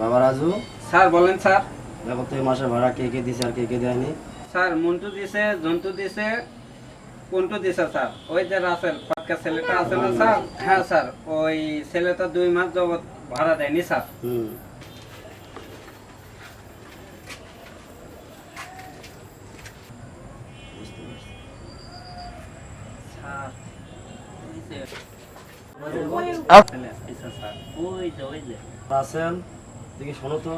বাবা রাজু? স্যার বলেন স্যার। দেখো তো এই মাসে ভাড়া কে কে দিছে আর কে কে দেয়নি। স্যার মন্টু দিছে জন্টু দিছে কোনটু দিছে স্যার। ওই যে রাসেল পাটকা ছেলেটা আছে না স্যার? হ্যাঁ স্যার ওই ছেলেটা দুই মাস যাবত ভাড়া দেয়নি স্যার। হুম। রাসেল? দেখি শোনো তো।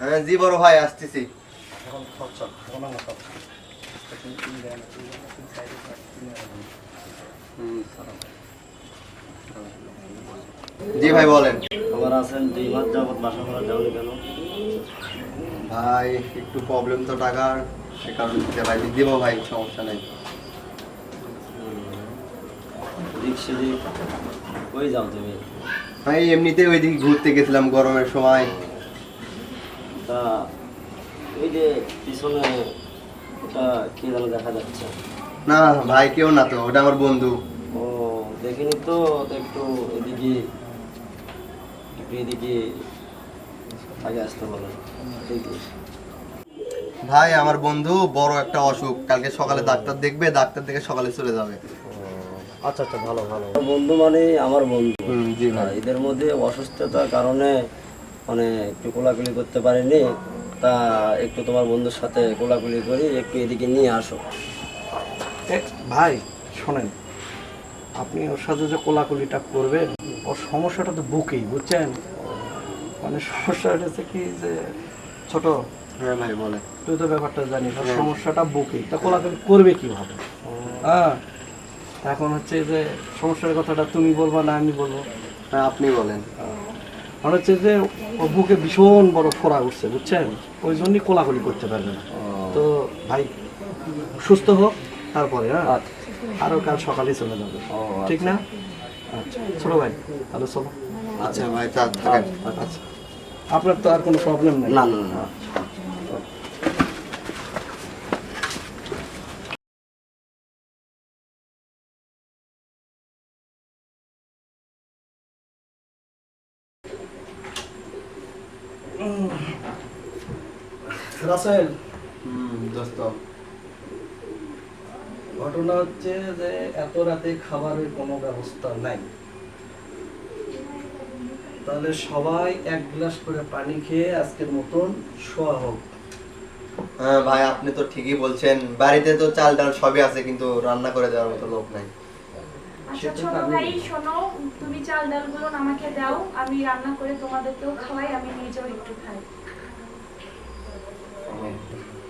হ্যাঁ জি বড় ভাই আসতেছি। জি ভাই বলেন। আমার রাসেল দুই মাস যাবত বাসা ভাড়া দেওনি কেন ভাই একটু প্রবলেম তো টাকার সে কারণে দিতে ভাই দিব ভাই সমস্যা নেই। দিক সেদিক কই যাও তুমি। ভাই এমনিতে ওইদিকে ঘুরতে গেছিলাম গরমের সময়। তা ওই যে পিছনে ওটা কি যেন দেখা যাচ্ছে। না ভাই কেউ না তো ওটা আমার বন্ধু। ও দেখিনি তো তো একটু এদিকে একটু এদিকে আগে আসতে বলো। ভাই আমার বন্ধু বড় একটা অসুখ। কালকে সকালে ডাক্তার দেখবে ডাক্তার দেখে সকালে চলে যাবে। আচ্ছা আচ্ছা ভালো ভালো। বন্ধু মানে আমার বন্ধু। জি আর এদের মধ্যে অসুস্থতার কারণে মানে একটু কোলাকুলি করতে পারিনি। তা একটু তোমার বন্ধুর সাথে কোলাকুলি করি একটু এদিকে নিয়ে আসো। ভাই শোনেন আপনি ওর সাথে যে কোলাকুলিটা করবেন ওর সমস্যাটা তো বুকেই বুঝছেন? মানে সমস্যাটা হচ্ছে কি যে ছোট হ্যাঁ ভাই বলে তুই তো ব্যাপারটা জানিস সমস্যাটা বুকেই। তা কোলাকুলি করবে কীভাবে? হ্যাঁ। এখন হচ্ছে যে সমস্যার কথাটা তুমি বলবা না আমি বলব। হ্যাঁ আপনি বলেন। মানে হচ্ছে যে ও বুকে ভীষণ বড় ফোড়া উঠছে বুঝছেন? ওই জন্যই কোলাকুলি করতে পারবে না। তো ভাই সুস্থ হোক তারপরে হ্যাঁ? আরও কাল সকালে চলে যাবে। ঠিক না? আচ্ছা ছোট ভাই তাহলে চলো। আচ্ছা ভাই আচ্ছা। আপনার তো আর কোনো প্রবলেম নেই। না না না। রাসেল। হুম দোস্ত। ঘটনা হচ্ছে যে এত রাতে খাবারের কোনো ব্যবস্থা নাই। তাহলে সবাই এক গ্লাস করে পানি খেয়ে আজকের মতন শোয়া হোক। হ্যাঁ ভাই আপনি তো ঠিকই বলছেন। বাড়িতে তো চাল ডাল সবই আছে কিন্তু রান্না করে দেওয়ার মতো লোক নাই। আচ্ছা ছোট ভাই শোনো তুমি চাল ডালগুলো আমাকে দাও আমি রান্না করে তোমাদেরকেও খাওয়াই আমি নিজেও একটু খাই।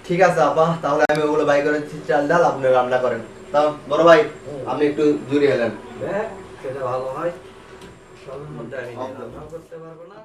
ঠিক আছে আপা তাহলে আমি ওগুলো বাই করে চাল ডাল আপনি রান্না করেন। তাও বড় ভাই আপনি একটু জুড়ে এলেন। হ্যাঁ সেটা ভালো হয়। সবের মধ্যে আমি করতে পারব না।